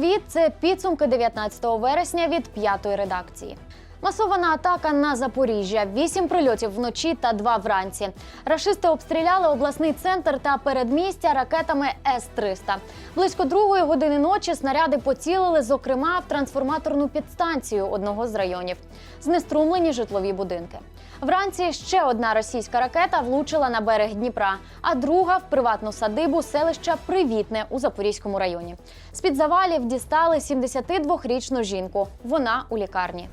Привіт! Це підсумки 19 вересня від п'ятої редакції. Масована атака на Запоріжжя, вісім прильотів вночі та два вранці. Рашисти обстріляли обласний центр та передмістя ракетами С-300. Близько другої години ночі снаряди поцілили, зокрема, в трансформаторну підстанцію одного з районів. Знеструмлені житлові будинки. Вранці ще одна російська ракета влучила на берег Дніпра, а друга в приватну садибу селища Привітне у Запорізькому районі. З під завалів дістали 72-річну жінку. Вона у лікарні.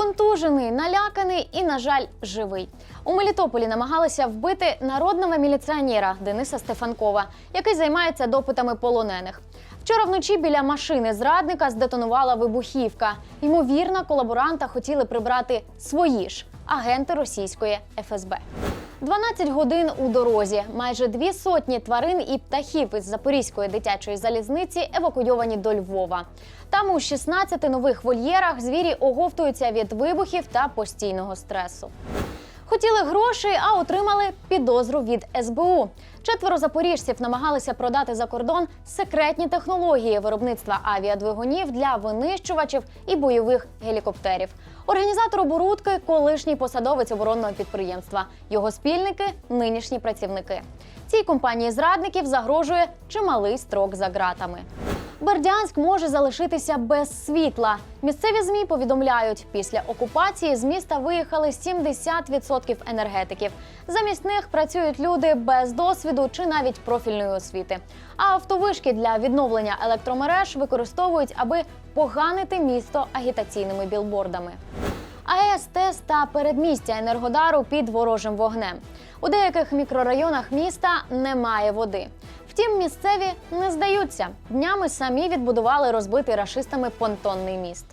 Контужений, наляканий і, на жаль, живий. У Мелітополі намагалися вбити народного міліціонера Дениса Стефанкова, який займається допитами полонених. Вчора вночі біля машини зрадника здетонувала вибухівка. Ймовірно, колаборанта хотіли прибрати свої ж агенти російської ФСБ. 12 годин у дорозі. Майже дві сотні тварин і птахів із Запорізької дитячої залізниці евакуйовані до Львова. Там у 16 нових вольєрах звірі оговтуються від вибухів та постійного стресу. Хотіли грошей, а отримали підозру від СБУ. Четверо запоріжців намагалися продати за кордон секретні технології виробництва авіадвигунів для винищувачів і бойових гелікоптерів. Організатор оборудки колишній посадовець оборонного підприємства. Його спільники нинішні працівники. Цій компанії зрадників загрожує чималий строк за ґратами. Бердянськ може залишитися без світла. Місцеві змі повідомляють, після окупації з міста виїхали 70% енергетиків. Замість них працюють люди без досвіду чи навіть профільної освіти. А автовишки для відновлення електромереж використовують, аби поганити місто агітаційними білбордами. АЕС, ТЕС та передмістя Енергодару під ворожим вогнем. У деяких мікрорайонах міста немає води. Втім, місцеві не здаються. Днями самі відбудували розбитий рашистами понтонний міст.